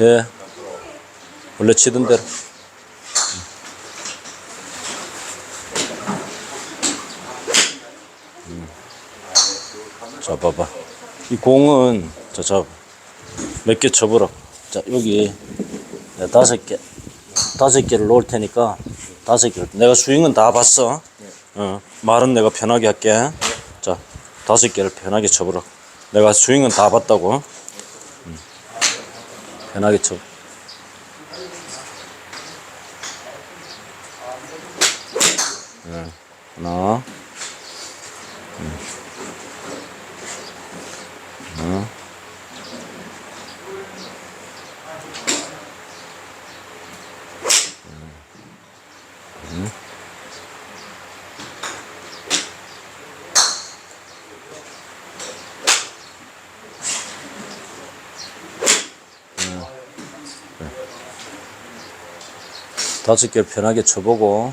예. 원래 치던 대로. 음. 자, 봐봐. 이 공은, 자, 자, 몇 개 쳐보라. 자, 여기, 내가 다섯 개, 다섯 개를 놓을 테니까, 다섯 개. 내가 스윙은 다 봤어. 어, 말은 내가 편하게 할게. 자, 다섯 개를 편하게 쳐보라. 내가 스윙은 다 봤다고. 쳐. 네, 하나, 다섯 개를 편하게 쳐보고.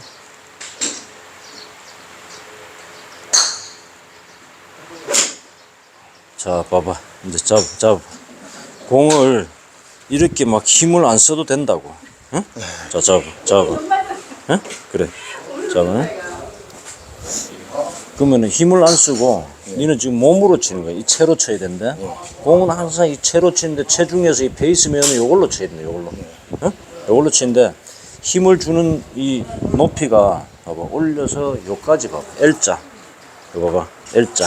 자 봐봐. 이제 잡 잡. 공을 이렇게 막 힘을 안 써도 된다고. 응? 자 잡아 잡아. 응? 그래. 잡아. 그러면은 힘을 안 쓰고 니는 지금 몸으로 치는 거야. 이 채로 쳐야 된대 공은 항상 이 채로 치는데 체중에서 이 베이스 면은 요걸로 쳐야 된다 요걸로. 응? 요걸로 치는데 힘을 주는 이 높이가 봐봐 올려서 요까지 봐봐. L자. 이거 봐봐 L자.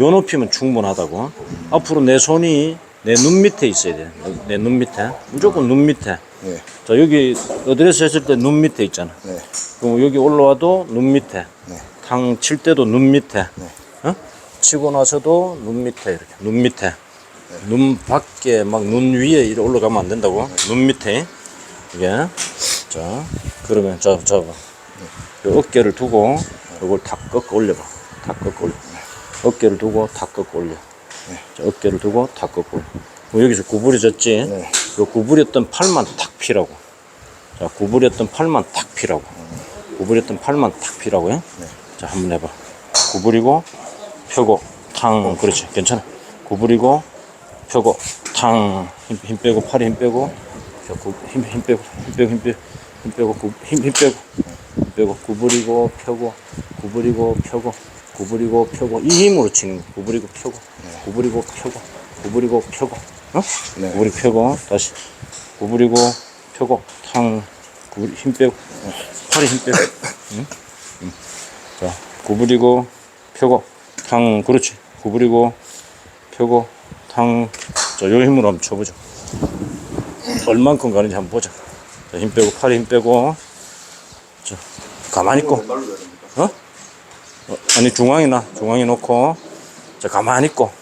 요 높이면 충분하다고. 앞으로 내 손이 내 눈 밑에 있어야 돼 내 눈 밑에. 무조건 눈 밑에. 네. 자 여기 어드레스 했을 때 눈 밑에 있잖아. 네. 그럼 여기 올라와도 눈 밑에. 네. 탕칠 때도 눈 밑에. 네. 어? 치고 나서도 눈 밑에 이렇게. 눈 밑에. 눈 밖에 막 눈 위에 이렇게 올라가면 안 된다고? 눈 밑에. 이게 자 그러면 자 잡아 요 어깨를 두고 이걸 탁 꺾어 올려봐. 탁 꺾어 올려. 어깨를 두고 탁 꺾어 올려. 자, 어깨를 두고 탁 꺾어 올려. 그럼 여기서 구부려졌지? 네. 요 구부렸던 팔만 탁 피라고. 자 구부렸던 팔만 탁 피라고. 구부렸던 팔만 탁 피라고요? 자 한번 해봐. 구부리고 펴고 탕. 그렇지. 괜찮아. 구부리고 펴고 탕 힘 힘 빼고 팔에 힘 빼고 자, 구, 힘, 힘 빼고 힘 빼고 힘 빼고 힘 빼고 구, 힘, 힘 빼고. 힘 빼고 구부리고 펴고 구부리고 펴고 구부리고 펴고. 이 힘으로 치는 거. 구부리고 펴고 구부리고 펴고 구부리고 펴고. 어? 네. 구부리고 펴고 다시. 구부리고 펴고. 탕 구부리 힘 빼고. 팔에 힘 빼고. 응? 응. 자 구부리고 펴고. 탕 그렇지. 구부리고 펴고. 탕 자 요 힘으로 한번 쳐보자. 얼만큼 가는지 한번 보자 자, 힘 빼고 팔에 힘 빼고. 자 가만히 있고. 어? 어, 아니 중앙에 나 중앙에 놓고. 자 가만히 있고.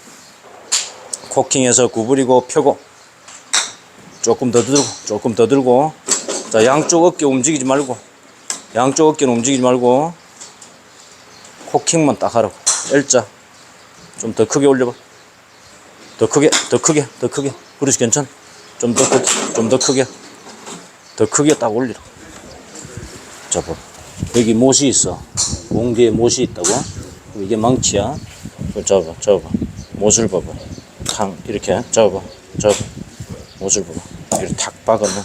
코킹해서 구부리고 펴고. 조금 더 들고 조금 더 들고. 자 양쪽 어깨 움직이지 말고. 양쪽 어깨는 움직이지 말고. 코킹만 딱 하라고. L자. 좀 더 크게 올려봐. 더 크게 더 크게 더 크게. 그렇지 괜찮아? 좀더 크게 좀 더 크게 더 크게 딱 올리라. 자 봐. 여기 못이 있어. 공 뒤에 못이 있다고? 이게 망치야? 잡아 잡아 못을 봐봐. 탕 이렇게. 잡아 잡아 못을 봐봐. 이렇게 탁 박아 넣어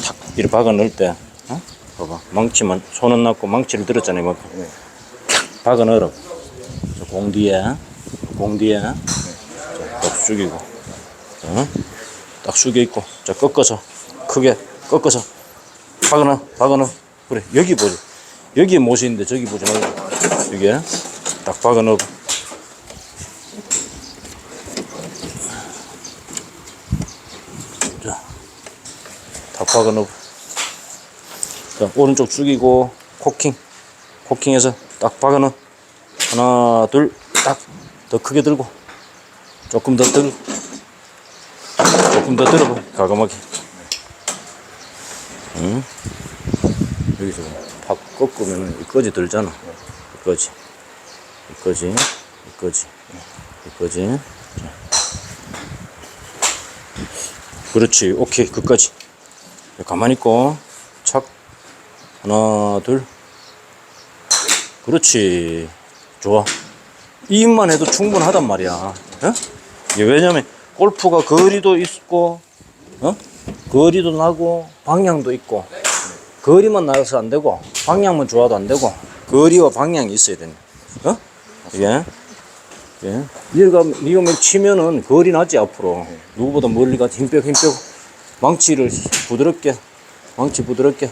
탁 이렇게 박아 넣을 때 어? 봐봐. 망치만 손은 놨고 망치를 들었잖아요 이만큼. 네. 탁 박아 넣으라고. 자, 공 뒤에 공 뒤에. 자, 딱 숙이고. 자, 딱 숙여 있고. 자 꺾어서 크게 꺾어서 박아 넣어 박아 넣어 그래 여기 보자 여기에 못이 있는데 저기 보지 말고. 여기에 딱 박아 넣어 자, 딱 박아 넣어 자 오른쪽 숙이고 코킹. 코킹해서 딱 박아 넣어 하나 둘 딱. 더 크게 들고. 조금 더 들고 조금 더 들어봐. 가감하게 응? 여기서 팍 꺾으면 이거지 들잖아. 이거지. 이거지. 이거지. 이거지. 자. 그렇지. 오케이. 끝까지. 가만히 있고. 착. 하나 둘. 그렇지. 좋아. 이 힘만 해도 충분하단 말이야. 어? 왜냐면 골프가 거리도 있고 어? 거리도 나고 방향도 있고 거리만 나서 안 되고 방향만 좋아도 안 되고 거리와 방향이 있어야 되네. 어? 이게 예. 네가 네가 막 치면은 거리 나지 앞으로 누구보다 멀리 가 힘 빼고 힘 빼고 망치를 부드럽게 망치 부드럽게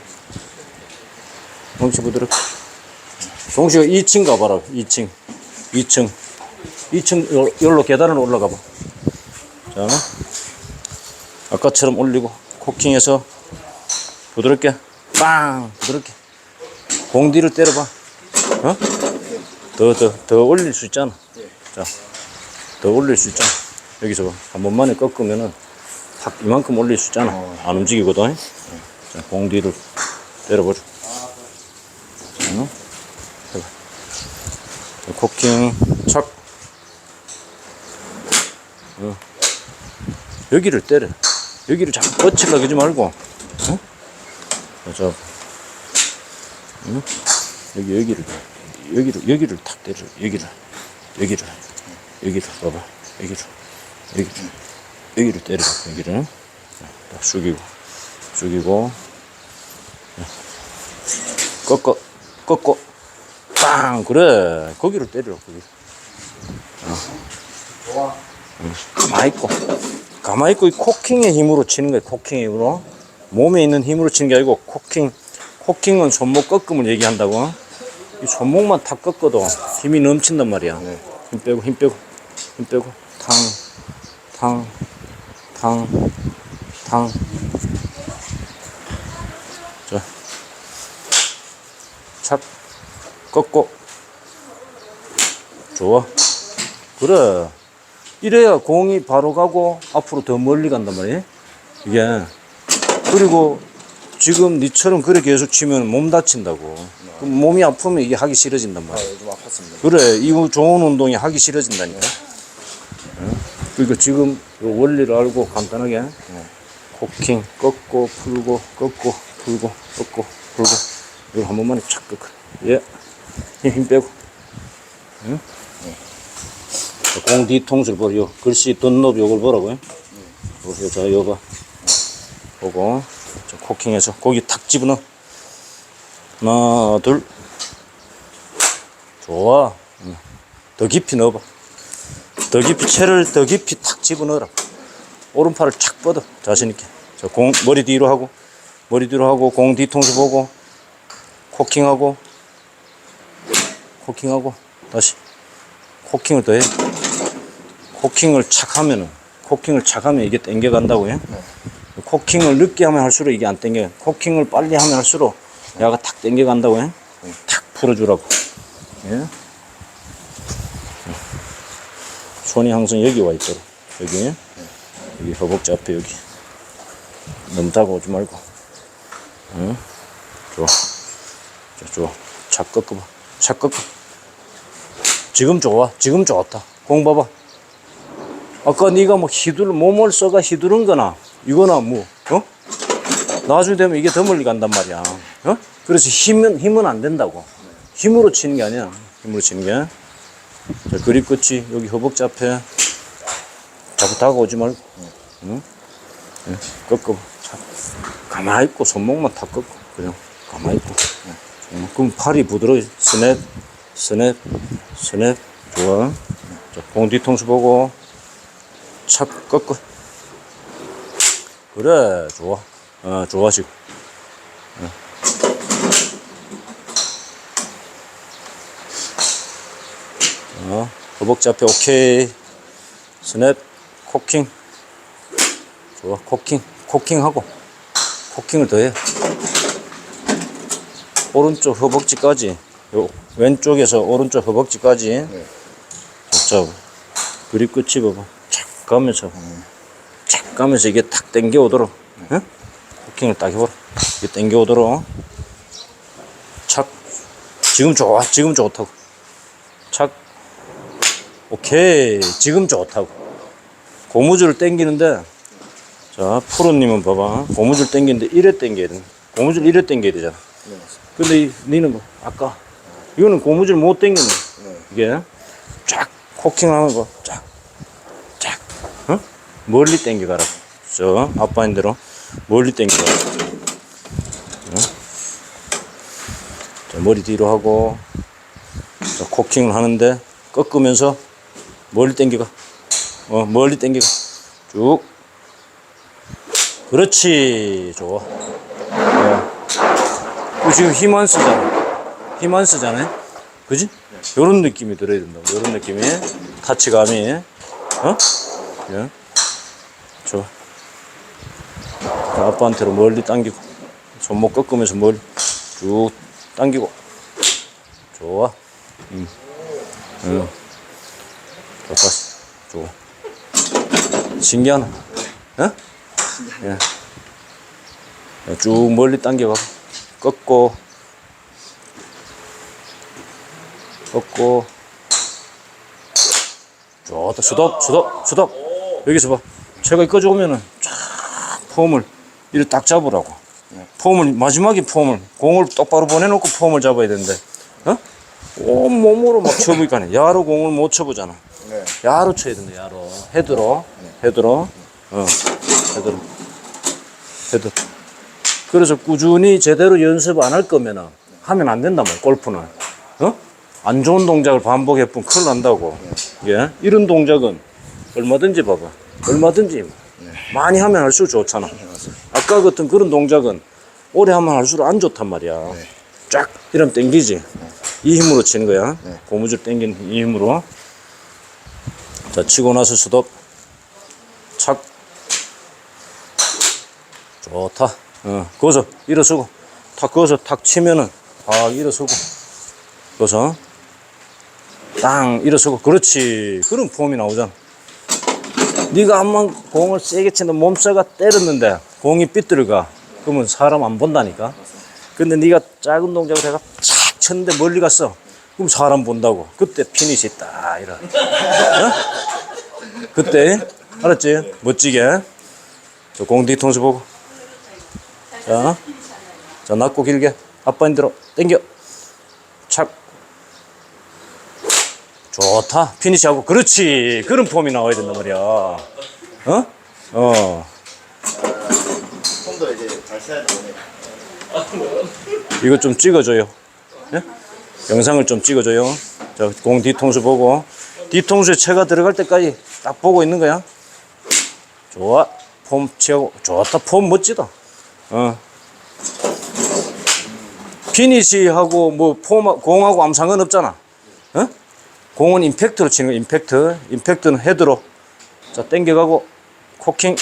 망치 부드럽게 동시에 2층 가봐라 2층 2층 2층 요- 여기로 계단을 올라가 봐. 자 아까처럼 올리고 코킹해서 부드럽게 빵! 부드럽게. 공디를 때려봐. 어? 더더 더 올릴 수 있잖아. 자더 올릴 수 있잖아. 여기서 봐. 한 번만에 꺾으면은 탁 이만큼 올릴 수 있잖아. 안 움직이거든. 자 공디를 때려보자 응? 코킹 착 어. 여기를 때려 여기를 자꾸 뻗치려고 하지 말고 어? 자, 응? 여기 여기를 여기를 여기를 탁 때려. 여기를 여기를 여기를 봐봐. 여기를 여기를 여기를 때려. 여기를. 자, 딱 숙이고 숙이고. 자, 꺾어 꺾고 빵! 그래. 거기를 때려 거기 어. 응. 가만히 있고 가만히 있고 이 코킹의 힘으로 치는 거야 코킹의 힘으로. 몸에 있는 힘으로 치는 게 아니고 코킹 코킹은 손목 꺾음을 얘기한다고. 이 손목만 탁 꺾어도 힘이 넘친단 말이야. 힘 빼고 힘 빼고 힘 빼고 탕 탕 탕 탕. 자, 착 꺾고. 좋아. 그래 이래야 공이 바로 가고 앞으로 더 멀리 간단 말이야 이게. 그리고 지금 니처럼 그래 계속 치면 몸 다친다고. 그럼 몸이 아프면 이게 하기 싫어진단 말이야 요즘 아팠습니다. 그래 이거 좋은 운동이 하기 싫어진다니까. 응? 그러니까 지금 요 원리를 알고 간단하게 코킹 꺾고 풀고 꺾고 풀고 꺾고 풀고. 이거 한 번만에 착 꺾어. 예. 힘, 힘 빼고. 응? 자, 공 뒤통수를 보라 요 글씨 덧높 요걸 보라고요? 보세요. 자 요거. 보고 자, 코킹해서 고기 탁 집어넣어. 하나 둘. 좋아. 응. 더 깊이 넣어봐. 더 깊이 채를 더 깊이 탁 집어넣어라. 오른팔을 착 뻗어. 자신있게. 자, 공 머리 뒤로 하고. 머리 뒤로 하고 공 뒤통수 보고 코킹하고 코킹하고 다시. 코킹을 더해 코킹을 착 하면은 코킹을 착 하면 이게 땡겨 간다고요? 코킹을 늦게 하면 할수록 이게 안 땡겨. 코킹을 빨리 하면 할수록 야가 탁 땡겨 간다고요? 탁 풀어주라고. 예? 손이 항상 여기 와 있도록. 여기? 여기 허벅지 앞에 여기. 너무 다가오지 말고. 응? 좋아. 자, 좋아. 착 꺾어봐. 착 꺾어. 지금 좋아. 지금 좋다. 공 봐봐 아까 네가 뭐 휘둘 몸을 써가 휘두른 거나 이거나 뭐 어? 나중에 되면 이게 더 멀리 간단 말이야. 어? 그래서 힘은 힘은 안 된다고. 힘으로 치는 게 아니야. 힘으로 치는 게. 자, 그립 끝이 여기 허벅지 앞에. 자꾸 다가오지 말고. 응? 응? 꺾어. 자, 가만히 있고 손목만 다 꺾어. 그냥 가만히 있고. 응. 그럼 팔이 부드러워. 스냅 스냅 스냅. 좋아. 자, 공 뒤통수 보고 착 꺾어. 그래 좋아. 어 좋아 지금. 어, 허벅지 앞에 오케이. 스냅 코킹. 좋아 코킹. 코킹하고. 코킹을 더해. 오른쪽 허벅지까지. 요 왼쪽에서 오른쪽 허벅지까지. 자 그립 끝이 봐봐. 착 가면서 착 가면서 이게 탁 당겨 오도록 응? 코킹을 딱 해보라. 이게 당겨 오도록. 착. 지금 좋아. 지금 좋다고. 착. 오케이. 지금 좋다고. 고무줄을 당기는데 자 프로님은 봐봐. 고무줄 당기는데 이래 당겨야 돼 고무줄 이래 당겨야 되잖아. 네. 근데 이, 니는 뭐 아까. 이거는 고무줄 못 당겼네. 네. 이게 쫙 거쫙쫙 어? 멀리 당겨가라 저 아빠 인대로 멀리 당겨. 자, 머리 뒤로 하고 자, 코킹을 하는데 꺾으면서 멀리 당겨가. 어, 멀리 당겨가. 쭉. 그렇지. 좋아. 어. 그 지금 힘 안 쓰잖아. 힘 안 쓰잖아요. 그지? 요런 느낌이 들어야 된다고. 요런 느낌이. 타치감이. 어? 예. 좋아. 자, 아빠한테로 멀리 당기고. 손목 꺾으면서 멀리 쭉 당기고. 좋아. 음. 응. 좋다. 좋아. 신기하나? 어? 예. 예, 쭉 멀리 당겨가. 꺾고. 꺾고. 좋다. 수덕, 수덕, 수덕. 여기서 봐. 제가 이거 오면은 쫙 폼을 이렇게 딱 잡으라고. 폼을, 마지막에 폼을, 공을 똑바로 보내놓고 폼을 잡아야 되는데, 어? 온 몸으로 막 쳐보니까 야로 공을 못 쳐보잖아. 네. 야로 쳐야 된다, 야로. 헤드로. 헤드로. 어, 헤드로. 헤드. 그래서 꾸준히 제대로 연습 안 할 거면은 하면 안 된단 말이야, 골프는. 어? 안 좋은 동작을 반복해보면 큰일 난다고. 예? 이런 동작은 얼마든지 봐봐. 얼마든지. 많이 하면 할수록 좋잖아. 아까 같은 그런 동작은 오래 하면 할수록 안 좋단 말이야. 쫙 이러면 땡기지. 이 힘으로 치는 거야. 고무줄 땡기는 이 힘으로. 자, 치고 나서 수덕. 착. 좋다. 어, 거기서 일어서고. 탁 거기서 탁 치면은, 아, 일어서고. 거기서. 땅, 일어서고. 그렇지. 그런 폼이 나오잖아. 네가 한 번 공을 세게 치는 몸싸가 때렸는데 공이 삐뚤어가. 그러면 사람 안 본다니까. 근데 네가 작은 동작을 해가 착 쳤는데 멀리 갔어. 그럼 사람 본다고. 그때 피니시 딱 이런. 어? 그때 알았지? 멋지게. 저공 뒤통수 보고. 자, 자 낮고 길게 아빠 인대로 당겨. 착. 좋다. 피니시하고 그렇지. 그런 폼이 나와야 된단 말이야. 어? 어. 폼도 이제 잘 써야 되네. 이거 좀 찍어줘요. 예? 영상을 좀 찍어줘요. 자, 공 뒤통수 보고. 뒤통수에 채가 들어갈 때까지 딱 보고 있는 거야. 좋아. 폼 채고. 좋다. 폼 멋지다. 어. 피니시하고 뭐 폼, 공하고 아무 상관 없잖아. 어? 공은 임팩트로 치는 거, 임팩트. 임팩트는 헤드로. 자, 땡겨가고, 코킹.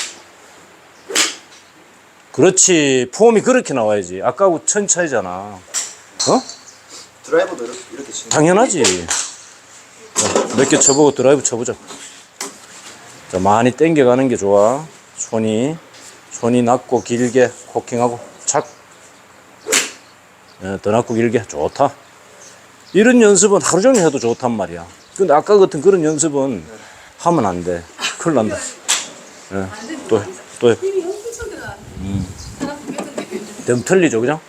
그렇지. 폼이 그렇게 나와야지. 아까하고 천 차이잖아. 어? 드라이버도 이렇게, 이렇게 치는 당연하지. 몇 개 쳐보고 드라이브 쳐보자. 자, 많이 당겨가는 게 좋아. 손이, 손이 낮고 길게 코킹하고 착. 예, 더 낮고 길게. 좋다. 이런 연습은 하루 종일 해도 좋단 말이야. 근데 아까 같은 그런 연습은 하면 안 돼. 큰일 난다. 예, 또, 해, 또 해. 죽겠는데. 좀 틀리죠, 그죠?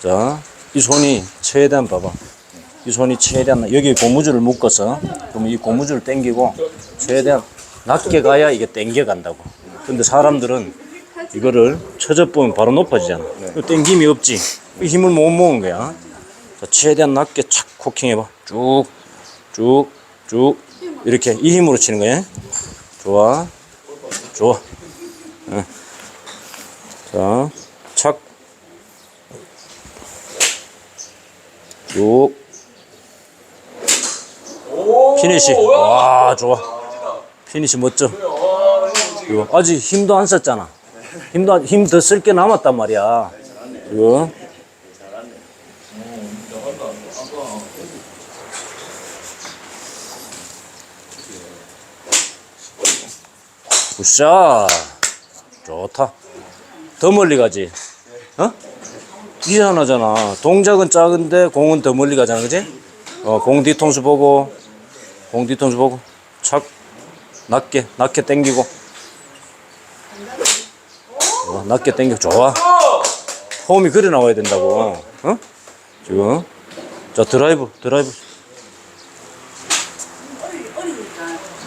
자, 이 손이 최대한 봐봐. 이 손이 최대한 여기 고무줄을 묶었어. 그럼 이 고무줄을 당기고 최대한 낮게 가야 이게 당겨 간다고. 근데 사람들은 이거를 처져 보면 바로 높아지잖아. 그 당김이 없지. 이 힘을 못 모은 거야. 자, 최대한 낮게 착 코킹해봐. 쭉, 쭉, 쭉. 이렇게 이 힘으로 치는 거야. 좋아. 좋아. 응. 자, 착. 쭉. 피니시. 와, 좋아. 피니시 멋져. 이거 아직 힘도 안 썼잖아. 힘도 힘 더 쓸 게 남았단 말이야. 이거. 굿샷. 좋다. 더 멀리 가지. 어? 이상하잖아. 동작은 작은데 공은 더 멀리 가잖아, 그지? 어, 공 뒤통수 보고, 공 뒤통수 보고, 착, 낮게, 낮게 당기고. 어, 낮게 당겨, 좋아. 폼이 그래 나와야 된다고. 어? 지금. 자, 드라이브, 드라이브.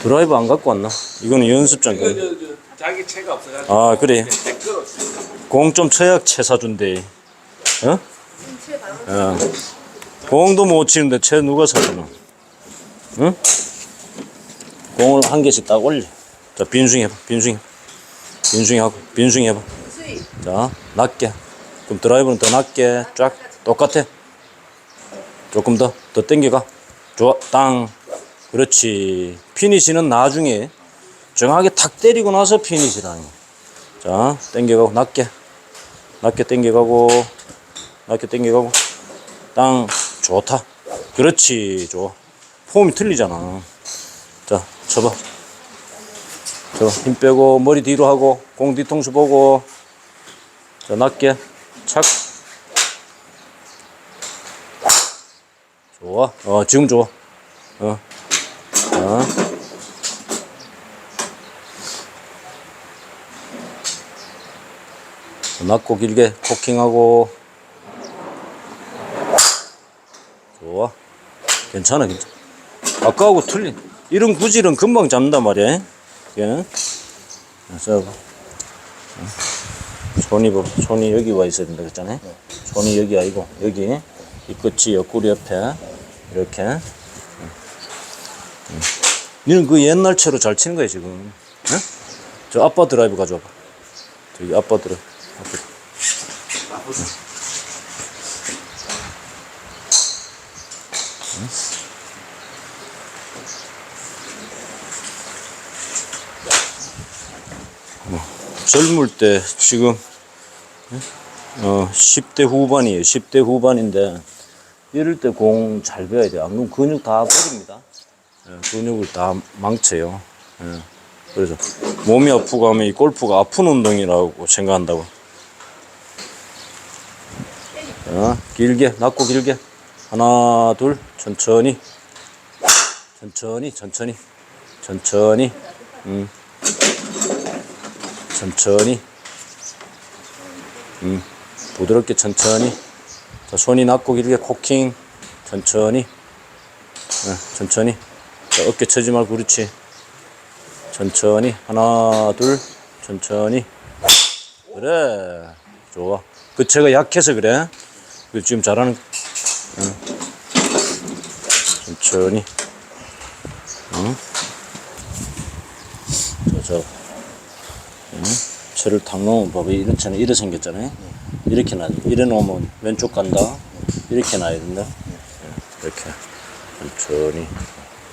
드라이브 안 갖고 왔나? 이거는 연습장. 저, 저, 자기 채가 없어가지고. 아 그래. 공 좀 쳐야 채 사준대. 어? 어. 공도 못 치는데 채 누가 사주노? 응? 공을 한 개씩 딱 올려. 자 빈숭이 해봐 빈숭이 빈숭이 하고 빈숭이 해봐. 자 낮게. 그럼 드라이브는 더 낮게 쫙 똑같아. 조금 더 더 당겨가. 좋아. 땅 그렇지. 피니시는 나중에 정확하게 탁 때리고 나서 피니시라니. 자 당겨가고 낮게. 낮게 당겨가고 낮게 당겨가고. 땅 좋다. 그렇지 좋아. 폼이 틀리잖아. 자 쳐봐. 저 힘 빼고 머리 뒤로 하고 공 뒤통수 보고. 자 낮게. 착. 좋아. 어 지금 좋아. 어 자. 낮고 길게 코킹하고. 좋아. 괜찮아 괜찮아. 아까하고 틀린. 이런 구질은 금방 잡는단 말이야. 얘는. 자 손이 봐 손이 여기 와 있어야 된다 그랬잖아요 손이 여기 아니고 여기. 이 끝이 옆구리 옆에. 이렇게. 니는 그 옛날처럼 잘 치는 거야 지금 응? 저 아빠 드라이브 가져와봐 저기 아빠 드라이브 아빠. 젊을 때 지금 어 10대 후반이에요. 10대 후반인데 이럴 때 공 잘 배워야 돼요. 안 그러면 근육 다 버립니다. 예, 근육을 다 망쳐요. 예, 그래서 몸이 아프고 하면 이 골프가 아픈 운동이라고 생각한다고. 자, 길게 낮고 길게. 하나 둘 천천히. 천천히 천천히. 천천히. 음. 천천히. 음, 부드럽게 천천히. 자, 손이 낮고 길게 코킹. 천천히. 어, 천천히 자, 어깨 쳐지 말고 그렇지. 천천히. 하나 둘. 천천히. 그래. 좋아. 그 채가 약해서 그래. 그 지금 잘하는 응. 천천히. 응. 자, 자. 채를 탁 놓으면 봐봐. 이런 채는 이래 생겼잖아요 이렇게 놔 이래 놓으면 왼쪽 간다. 이렇게 놔야 된다. 예, 이렇게. 천천히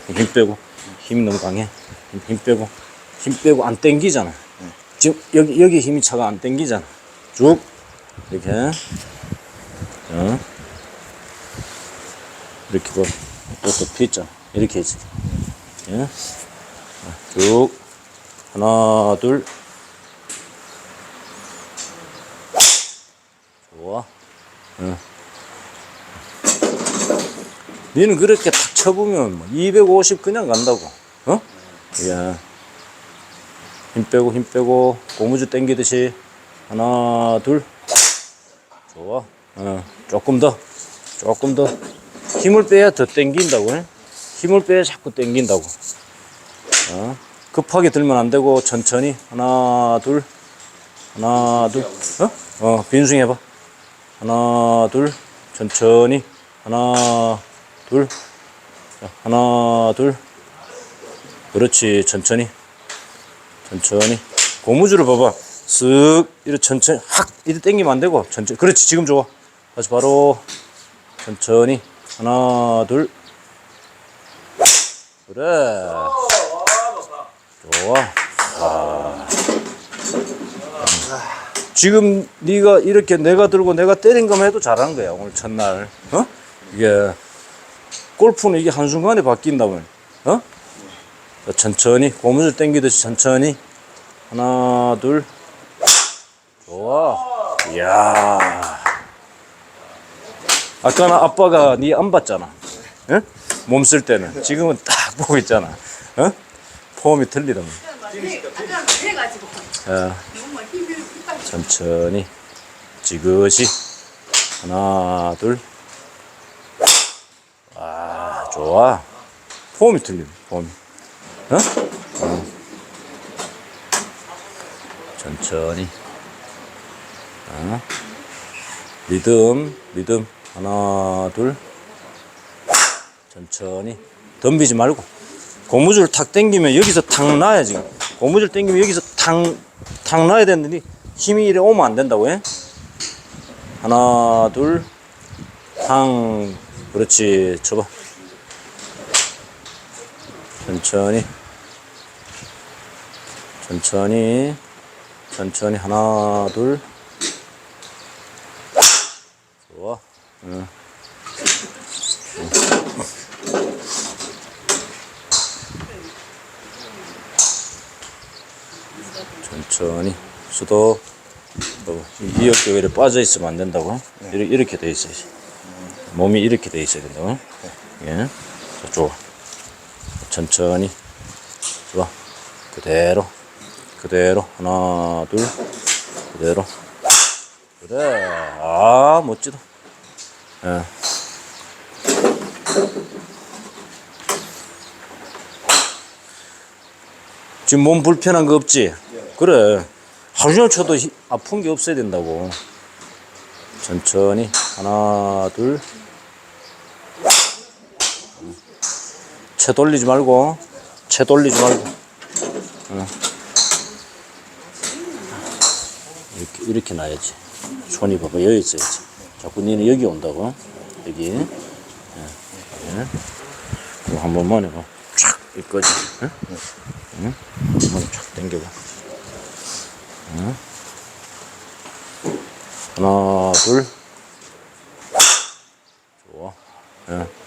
힘 빼고 힘이 너무 강해. 힘- 힘 빼고 힘 빼고 안 땡기잖아. 지금 여기 여기 힘이 차가 안 땡기잖아. 쭉. 이렇게. 어. 이렇게 봐 또또 피있잖아 이렇게 해지. 예? 쭉. 하나 둘. 좋아. 응. 니는 그렇게 탁 쳐보면 뭐 250 그냥 간다고. 어? 야. 힘 빼고 힘 빼고 고무줄 당기듯이 하나 둘. 좋아. 어. 조금 더. 조금 더. 힘을 빼야 더 당긴다고. 해. 힘을 빼야 자꾸 당긴다고. 어. 급하게 들면 안 되고 천천히 하나 둘 하나 둘 어? 어 빈승 해봐 하나 둘 천천히 하나 둘 자, 하나 둘. 그렇지 천천히. 천천히. 고무줄을 봐봐. 쓱 이렇게 천천히 확 이렇게 당기면 안 되고. 천천히. 그렇지 지금 좋아. 다시 바로. 천천히. 하나 둘. 그래. 좋아. 아. 지금 네가 이렇게 내가 들고 내가 때린 것만 해도 잘하는 거야 오늘 첫날. 어? 이게 골프는 이게 한순간에 바뀐다면 어? 자, 천천히 고무줄 당기듯이 천천히. 하나 둘. 좋아. 이야. 아까는 아빠가 네안 봤잖아. 응? 몸 쓸 때는. 지금은 딱 보고 있잖아. 어 폼이 틀리더만. 자, 천천히. 지그시. 하나 둘 아, 좋아. 폼이 틀리네, 폼이. 어? 어. 천천히. 자, 리듬, 리듬. 하나, 둘. 천천히. 덤비지 말고. 고무줄 탁 당기면 여기서 탁 놔야 지금. 고무줄 당기면 여기서 탁, 탁 놔야 되는데 힘이 이래 오면 안 된다고 해. 하나, 둘. 탕. 그렇지. 쳐봐. 천천히. 천천히. 천천히. 하나, 둘. 좋아. 응. 천천히 수도 어, 이 어깨가 이렇게 빠져 있으면 안 된다고 이렇게, 이렇게 돼 있어야지 몸이 이렇게 돼 있어야 된다고 예. 자, 좋아 천천히 좋아 그대로 그대로 하나 둘 그대로 그래 아 멋지다 예. 지금 몸 불편한 거 없지? 그래. 하루 종일 쳐도 히- 아픈 게 없어야 된다고. 천천히. 하나, 둘. 채 돌리지 말고. 채 돌리지 말고. 응. 이렇게, 이렇게 놔야지. 손이 봐봐. 여기 있어야지. 자꾸 니는 여기 온다고. 여기. 예. 예. 한 번만 해봐. 촥! 이거지. 응? 응? 한번 촥 당겨봐. 응? 하나, 둘. 좋아. 예.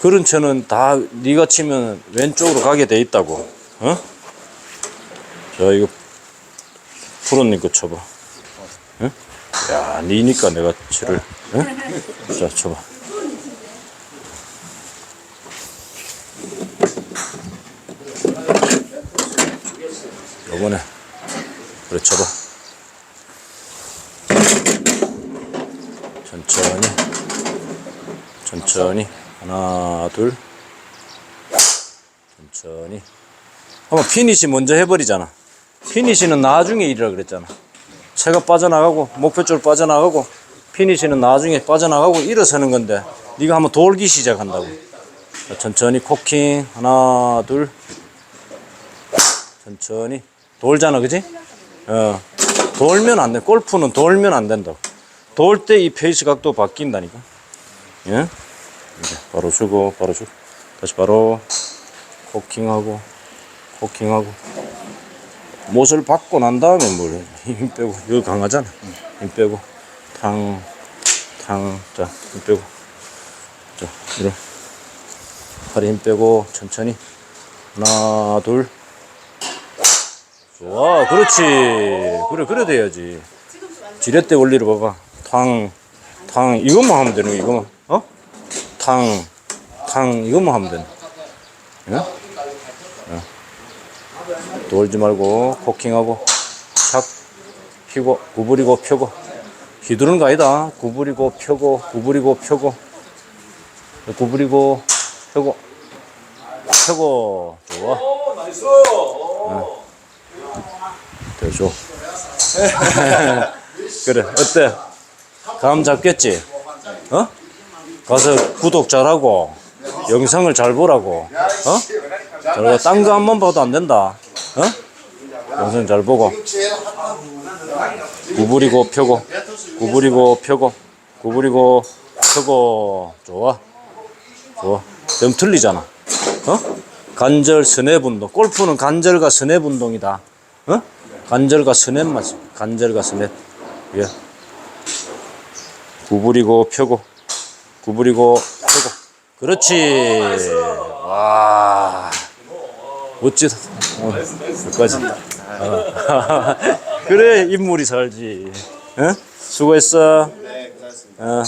그런 채는 다 네가 치면 왼쪽으로 가게 돼 있다고. 어? 자, 이거 프로님 거 쳐봐. 응? 야, 니니까 내가 치를. 응? 자, 쳐봐. 요번에 그래 쳐봐 천천히 천천히 하나 둘. 천천히. 한번 피니시 먼저 해버리잖아. 피니시는 나중에 일이라 그랬잖아. 채가 빠져나가고 목표 줄 빠져나가고 피니시는 나중에 빠져나가고 일어서는 건데 네가 한번 돌기 시작한다고. 자, 천천히 코킹. 하나 둘. 천천히. 돌잖아 그지? 어. 돌면 안 돼. 골프는 돌면 안 된다 돌때 이 페이스 각도 바뀐다니까. 예? 이제 바로 주고 바로 주고 다시 바로 코킹하고 코킹하고. 못을 받고 난 다음에 뭘 힘 빼고. 여기 강하잖아. 힘 빼고. 탕 탕자힘 빼고. 자 이래 팔에 힘 빼고 천천히. 하나 둘. 좋아, 그렇지. 그래, 그래 돼야지. 지렛대 원리를 봐봐. 탕, 탕, 이것만 하면 되는 거, 이것만. 어? 탕, 탕, 이것만 하면 거. 예? 예. 돌지 말고, 코킹하고, 착, 피고, 구부리고, 펴고. 휘두르는 거 아니다. 구부리고, 펴고, 구부리고, 펴고. 구부리고, 펴고. 펴고. 좋아. 되죠. 그래, 어때? 감 잡겠지? 어? 가서 구독 잘하고, 영상을 잘 보라고, 어? 저거 딴거 한 번 봐도 안 된다, 어? 영상 잘 보고, 구부리고 펴고, 구부리고 펴고, 구부리고 펴고, 좋아. 좋아. 좀 틀리잖아, 어? 관절 스냅 운동. 골프는 관절과 스냅 운동이다. 어? 관절과 스냅만 써. 관절과 스냅. 예. 구부리고 펴고 구부리고 펴고. 그렇지. 와. 멋지다. 어, 여기까지. 어. 그래 인물이 살지. 어? 수고했어. 네, 고맙습니다. 어.